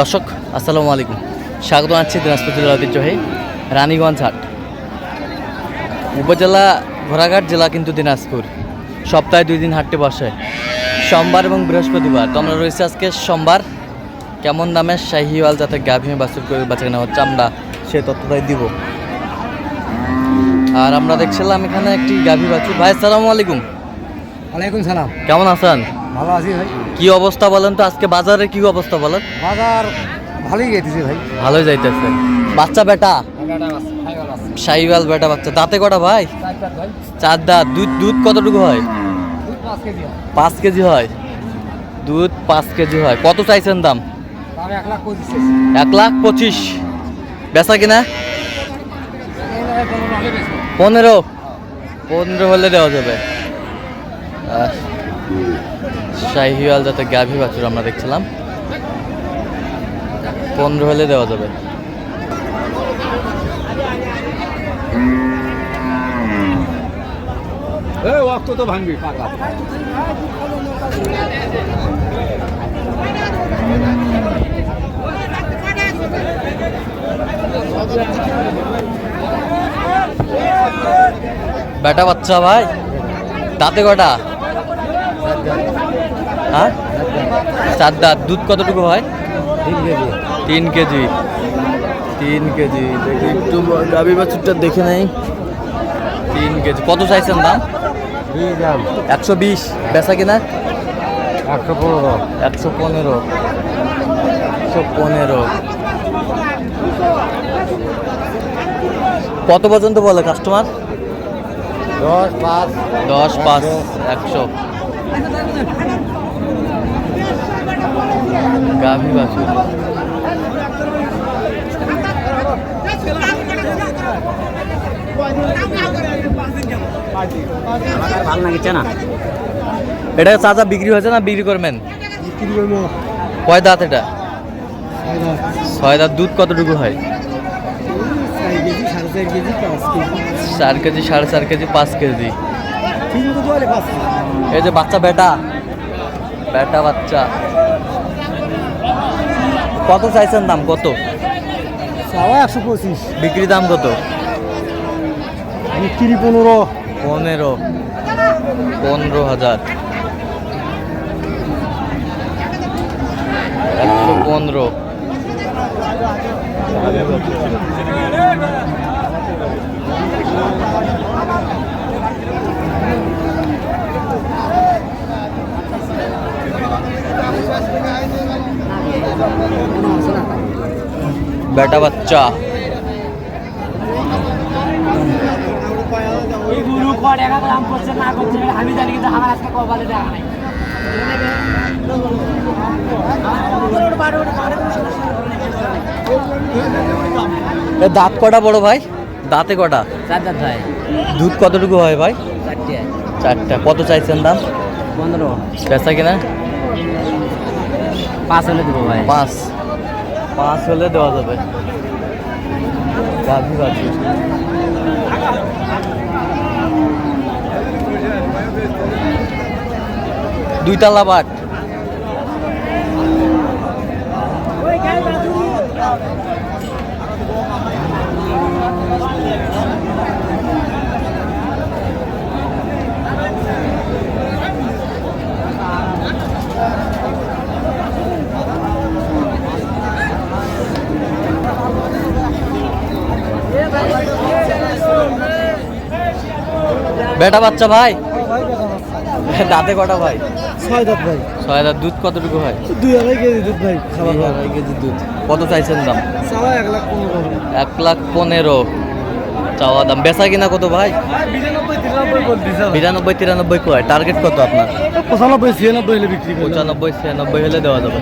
দর্শক আসসালামু আলাইকুম। স্বাগত জানাচ্ছি দিনাজপুর জেলার ঐতিহ্যবাহী রানীগঞ্জ হাট। উপজেলা ঘোড়াঘাট জেলা কিন্তু দিনাজপুর। সপ্তাহে দুই দিন হাটটি বসে। সোমবার এবং বৃহস্পতিবার। তো আমরা রয়েছে আজকে সোমবার। কেমন দামে শাহিওয়াল যাতে গাভী বাছুর করে বাঁচা কেনা হচ্ছে আমরা সেই তথ্যটাই দিব। আর আমরা দেখছিলাম এখানে একটি গাভী বাছুর। ভাই আসসালামু আলাইকুম। ওয়ালাইকুম সালাম। কেমন আছেন? ভালো আছি ভাই। কি অবস্থা বলেন তো? আজকে বাজারে কি অবস্থা বলেন? বাজার ভালোই গেতেছে ভাই। ভালোই যাইতেছে। বাচ্চা বেটা? সাইওয়াল বেটা বাচ্চা। দাঁতে কটা ভাই? চার দাঁত। দুধ দুধ কতটুকু হয়? পাঁচ কেজি হয়। দুধ পাঁচ কেজি হয়। কত চাইছেন দাম? এক লাখ পঁচিশ। বেচা কিনা? পনেরো। পনেরো হলে দেওয়া যাবে। শাহিওয়াল যাতে গাভী বাছুর আমরা দেখছিলাম। পনেরো হলে দেওয়া যাবে। ওয়াক্ত তো ভাঙবি পাকা। বেটা বাচ্চা ভাই তাতে কটা? হ্যাঁ চার দাঁত। দুধ কতটুকু হয়? তিন কেজি। তিন কেজি। তিন কেজি। দেখি একটু গাভী বাছুরটা দেখে নেই। তিন কেজি। কত চাইছেন দাম? দাম। একশো বিশ। বেচা কিনা? একশো পনেরো। একশো পনেরো। একশো পনেরো। কত পর্যন্ত বলে কাস্টমার? দশ পাঁচ। দশ পাঁচ। একশো। গাভী বাছুর। ভালো লাগিছে না? এটা চাচা বিক্রি হয়েছে না বিক্রি করবেন কয় দাঁত এটা। ছয় দাঁত। দুধ কতটুকু হয়? চার কেজি সাড়ে চার কেজি পাঁচ কেজি। এই যে বাচ্চা বেটা। বেটা বাচ্চা। কত চাইছেন দাম? কত? চাওয়া একশো পঁচিশ। বিক্রি দাম কত? বিক্রি পনেরো। পনেরো। পনেরো হাজার। একশো পনেরো। বেটা বাচ্চা। আমি জানি কিন্তু আমার আজকে কপালে নাই। দাঁত কটা বড় ভাই? দাঁতে কটা? চার দাঁত ভাই। দুধ কতটুকু হয় ভাই? চারটা। কত চাইছেন দাম? পনেরো। পেঁচা কিনা? পাঁচ হলে দেবো ভাই। পাঁচ। পাঁচ হলে দেওয়া যাবে। গাভী দুই তালা বাট বেটা বাচ্চা ভাই? দাঁতে কটা ভাই? ছয় দাঁত ভাই। ছয় হাজার দুধ কতটুকু হয়? দুই আড়াই কেজি দুধ ভাই খাবার আড়াই কেজি দুধ। কত চাইছেন দাম? চাওয়া এক লাখ পনেরো। এক লাখ পনেরো। চাওয়া দাম। বেচা কিনা কত ভাই? বিরানব্বই তিরানব্বই কয়? টার্গেট কত আপনার? পঁচানব্বই ছিয়ানব্বই হলে বিক্রি পঁচানব্বই ছিয়ানব্বই হলে দেওয়া যাবে।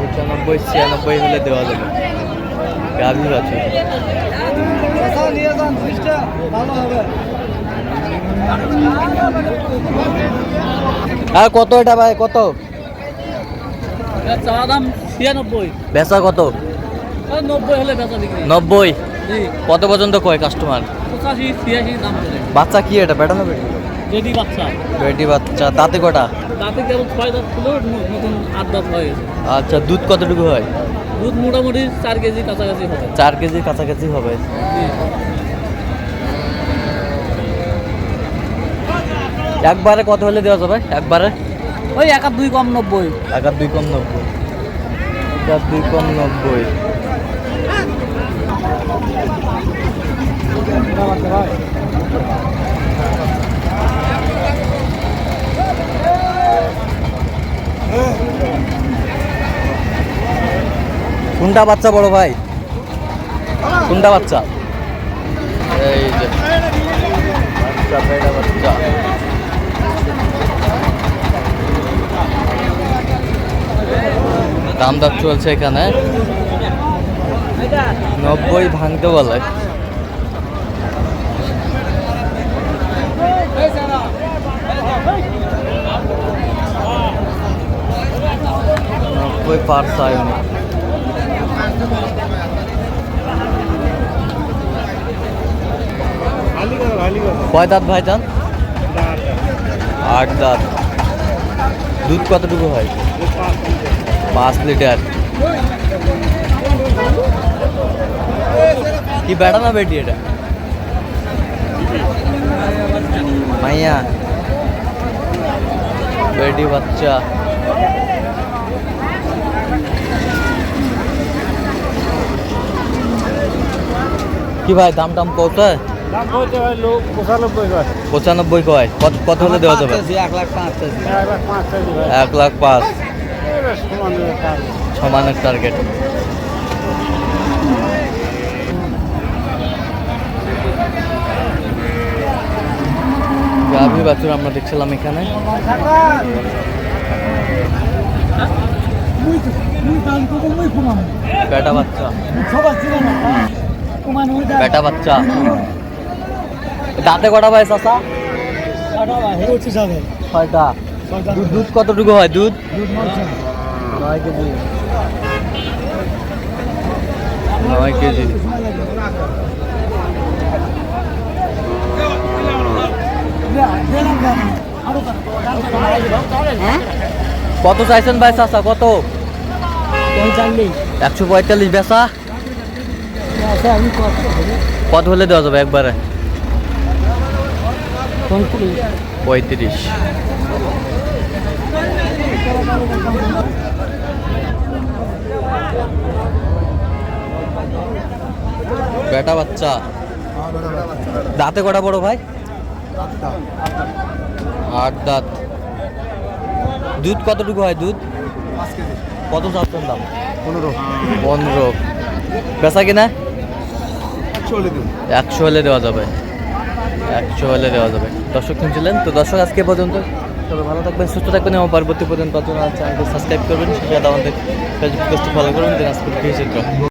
পঁচানব্বই ছিয়ানব্বই হলে দেওয়া যাবে। গাভী আছে নিয়ে যান জিনিসটা ভালো হবে আর কত এটা ভাই কত? চাওয়া দাম ছিয়ানব্বই। বেচা কত? নব্বই হলে বেচা বিক্রি। নব্বই? কত পর্যন্ত কয় কাস্টমার পঁচাশি ছিয়াশি দাম বাচ্চা কি এটা? বেটা না বেটি? বাচ্চা। বেটি বাচ্চা। দাঁতে কটা? তাতে কেবল ছয় দাঁত ছিল নতুন আট দাঁত হয়ে গেছে। আচ্ছা দুধ কতটুকু হয়? দুধ মোটামুটি চার কেজি কাছাকাছি হবে। চার কেজি কাছাকাছি হবে। একবারে কত হলে দেওয়া যাবে? একবারে? ওই এক আর দুই কম নব্বই। এক আর দুই কম নব্বই। এক আর দুই কম নব্বই। কোনটা বাচ্চা বড় ভাই? কোনটা বাচ্চা? এই যে। বাচ্চা। দাম দর চলছে এখানে। নব্বই ভাঙতে বলে। নব্বই পার কয় দাঁত ভাই যান আট দাঁত দুধ কতটুকু হয়? পাঁচ লিটার। কি বেড়া না বেটি এটা? মাইয়া। বেটি বাচ্চা। কি ভাই দাম টাম কত হয় পঁচানব্বই কয়। কত কত হলে দেওয়া যাবে? এক লাখ পাঁচ কেজি। এক লাখ পাঁচ। সমানের টার্গেট গাভী বাছুর আমরা দেখছিলাম এখানে। বেটা বাচ্চা। বেটা বাচ্চা। দাঁতে কটা ভাই চাষা ছয়টা। দুধ দুধ কতটুকু হয়? দুধ? নয় কেজি। নয় কেজি। কত চাইছেন ভাই চাষা কত? একশো পঁয়তাল্লিশ বেচা? কত হলে দেওয়া যাবে একবারে? পঁয়ত্রিশ। বেটা বাচ্চা। দাঁতে কটা বড় ভাই? আট দাঁত। দুধ কতটুকু হয় দুধ? কত চাচ্ছেন দাম? পনেরো। পনেরো। বেচা কিনা? একশো হলে দেওয়া যাবে। একশো হলে দেওয়া যাবে। দর্শক শুনছিলেন? তো দর্শক আজকে পর্যন্ত। তবে ভালো থাকবেন সুস্থ থাকবেন এবং পরবর্তী পর্যন্ত চ্যানেলটি সাবস্ক্রাইব করবেন। সেটা আমাদের ফেসবুক পেজটি ফলো করবেন। দিনাজপুর